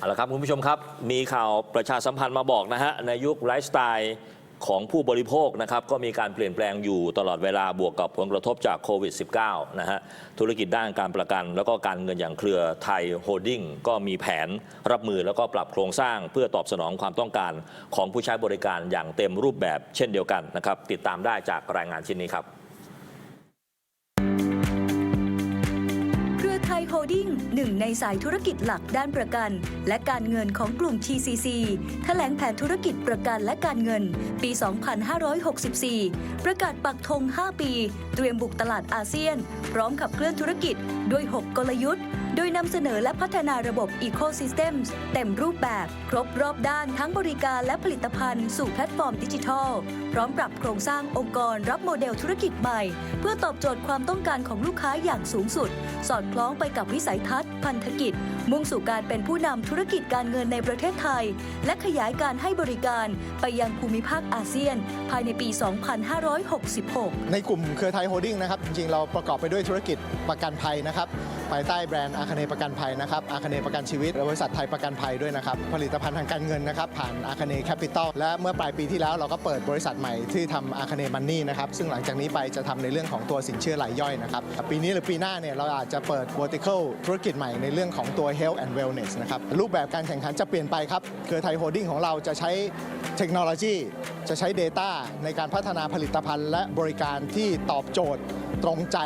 เอาละครับคุณผู้ชมครับ มีข่าวประชาสัมพันธ์มาบอกนะฮะในยุคไลฟ์สไตล์ของผู้บริโภคนะครับก็มีการเปลี่ยนแปลงอยู่ตลอดเวลาบวกกับผลกระทบจากโควิด -19 นะฮะธุรกิจด้านการประกัน แล้วก็การเงินอย่างเครือไทยโฮดดิ้งก็มีแผนรับมือแล้วก็ปรับโครงสร้าง เพื่อตอบสนองความต้องการของผู้ใช้บริการอย่างเต็มรูปแบบเช่นเดียวกันนะครับติดตามได้จากรายงานชิ้นนี้ครับ ดิ้งหนึ่งในสายธุรกิจหลักด้านประกัน และการเงินของกลุ่ม TCC แถลงแผนธุรกิจประกันและการเงิน ปี 2564 ประกาศปักธง 5 ปี เตรียมบุกตลาดอาเซียน พร้อมขับเคลื่อนธุรกิจด้วย 6 กลยุทธ์ ดยนำเสนอและพัฒนาระบบ Ecosystems เต็มรูปแบบครบรอบด้านทั้งบริการและผลิตภัณฑ์สู่แพลตฟอร์มดิจิทัล พร้อมปรับโครงสร้างองค์กรรับโมเดลธุรกิจใหม่ เพื่อตอบโจทย์ความต้องการของลูกค้าอย่างสูงสุด สอดคล้องไปกับวิสัยทัศน์ พันธกิจ มุ่งสู่การเป็นผู้นำธุรกิจการเงินในประเทศไทย และขยายการให้บริการไปยังภูมิภาคอาเซียน ภายในปี 2566 ในกลุ่มเครือไทยโฮดดิ้งนะครับจริงๆเราประกอบไปด้วยธุรกิจประกันภัยนะครับ ภายใต้แบรนด์อาคเนประกันภัยนะครับอาคเนประกันชีวิตและบริษัทไทยประกันภัยด้วยนะครับ ผลิตภัณฑ์ทางการเงินนะครับ ผ่านอาคเนแคปิตอลและเมื่อปลายปีที่แล้วเราก็เปิดบริษัทใหม่ที่ทำอาคเนมันนี่นะครับ ซึ่งหลังจากนี้ไปจะทำในเรื่องของตัวสินเชื่อรายย่อยนะครับ ปีนี้หรือปีหน้าเนี่ยเราอาจจะเปิด vertical ธุรกิจใหม่ในเรื่องของตัว health and wellness นะครับรูปแบบการแข่งขันจะเปลี่ยนไปครับเครือไทยโฮดดิ้งของเราจะใช้เทคโนโลยีจะใช้ Data ในการพัฒนาผลิตภัณฑ์ และบริการที่ตอบโจทย์ตรงใจ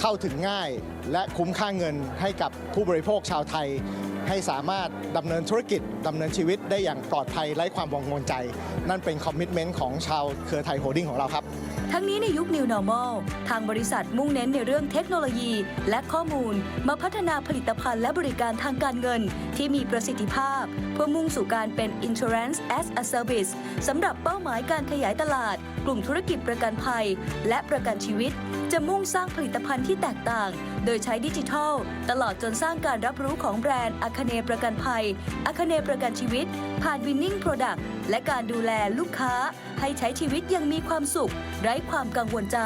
เข้าถึงง่าย และคุ้มค่าเงินให้กับผู้บริโภคชาวไทย ให้สามารถดำเนินธุรกิจดำเนินชีวิตได้อย่างปลอดภัยไร้ความกังวลใจ นั่นเป็นคอมมิชเมนต์ของชาวเครือไทยโฮดดิ้งของเราครับทั้งนี้ในยุค New Normal ทางบริษัทมุ่งเน้นในเรื่องเทคโนโลยี และข้อมูล มาพัฒนาผลิตภัณฑ์และบริการทางการเงิน ที่มีประสิทธิภาพ เพื่อมุ่งสู่การเป็น Insurance as a Service สำหรับเป้าหมายการขยายตลาด กลุ่มธุรกิจประกันภัย และประกันชีวิต จะมุ่งสร้างผลิตภัณฑ์ที่แตกต่าง โดยใช้ดิจิทัล ตลอดจนสร้างการรับรู้ของแบรนด์อาคเนประกันภัยอาคเนประกันชีวิต ผ่านวินนิ่งโปรดักต์และการดูแลลูกค้า ให้ใช้ชีวิตยังมีความสุข ไร้ความกังวลใจ